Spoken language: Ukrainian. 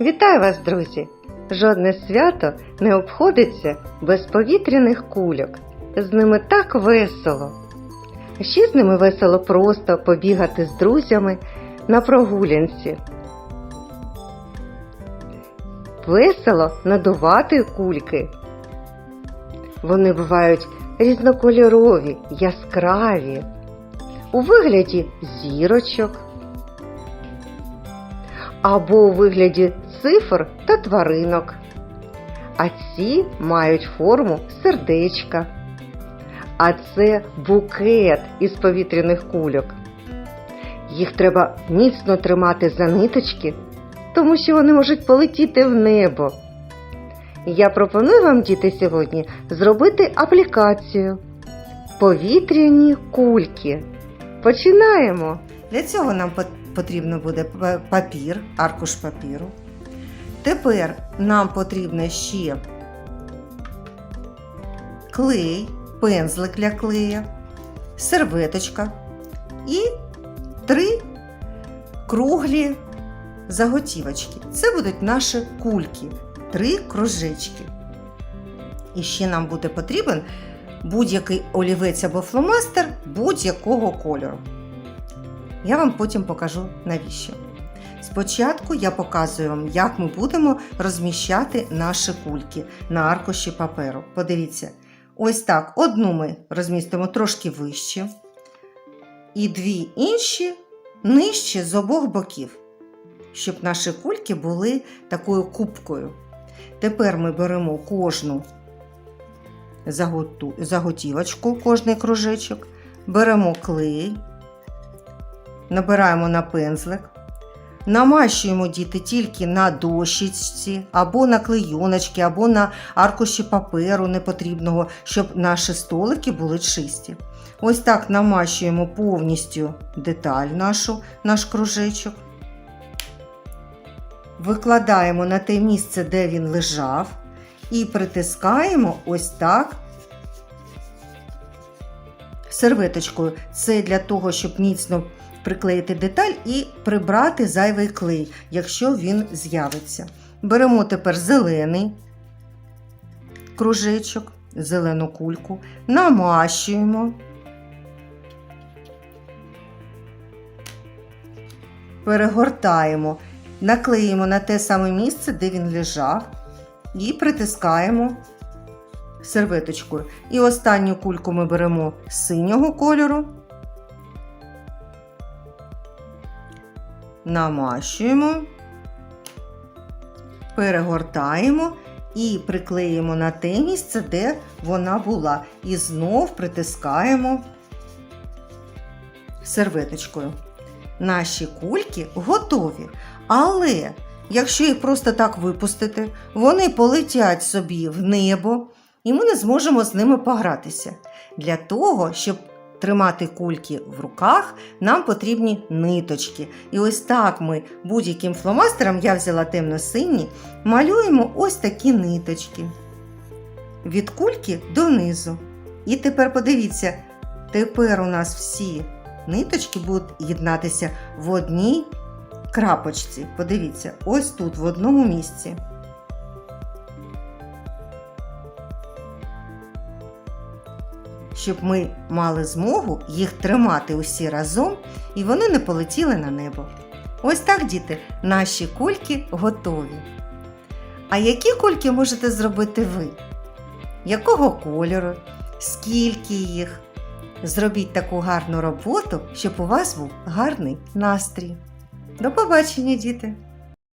Вітаю вас, друзі! Жодне свято не обходиться без повітряних кульок. З ними так весело. Ще з ними весело просто побігати з друзями на прогулянці. Весело надувати кульки. Вони бувають різнокольорові, яскраві, у вигляді зірочок або у вигляді цифр та тваринок. А ці мають форму сердечка. А це букет із повітряних кульок. Їх треба міцно тримати за ниточки, тому що вони можуть полетіти в небо. Я пропоную вам, діти, сьогодні зробити аплікацію Повітряні кульки. Починаємо! Для цього нам пот- потрібно буде папір, аркуш папіру. Тепер нам потрібно ще клей, пензлик для клея, серветочка і три круглі заготівочки. Це будуть наші кульки, три кружечки. І ще нам буде потрібен будь-який олівець або фломастер будь-якого кольору. Я вам потім покажу навіщо. Спочатку я показую вам, як ми будемо розміщати наші кульки на аркуші паперу. Подивіться, ось так. Одну ми розмістимо трошки вище, і дві інші нижче з обох боків, щоб наші кульки були такою кубкою. Тепер ми беремо кожну заготівочку, кожний кружечок, беремо клей, набираємо на пензлик, намащуємо діти тільки на дощечці, або на клейоночки, або на аркуші паперу непотрібного, щоб наші столики були чисті. Ось так намащуємо повністю деталь нашу, наш кружечок. Викладаємо на те місце, де він лежав, і притискаємо ось так серветочкою. Це для того, щоб міцно приклеїти деталь і прибрати зайвий клей, якщо він з'явиться. Беремо тепер зелений кружечок, зелену кульку, намащуємо. Перегортаємо, наклеїмо на те саме місце, де він лежав, і притискаємо серветочкою. І останню кульку ми беремо синього кольору, намащуємо, перегортаємо і приклеїмо на те місце, де вона була. І знов притискаємо серветочкою. Наші кульки готові. Але якщо їх просто так випустити, вони полетять собі в небо, і ми не зможемо з ними погратися. Для того, щоб тримати кульки в руках, нам потрібні ниточки. І ось так ми будь-яким фломастером, я взяла темно-синій, малюємо ось такі ниточки. Від кульки донизу. І тепер подивіться, тепер у нас всі ниточки будуть єднатися в одній крапочці. Подивіться, ось тут, в одному місці. Щоб ми мали змогу їх тримати усі разом і вони не полетіли на небо. Ось так, діти, наші кульки готові. А які кульки можете зробити ви? Якого кольору? Скільки їх? Зробіть таку гарну роботу, щоб у вас був гарний настрій. До побачення, діти!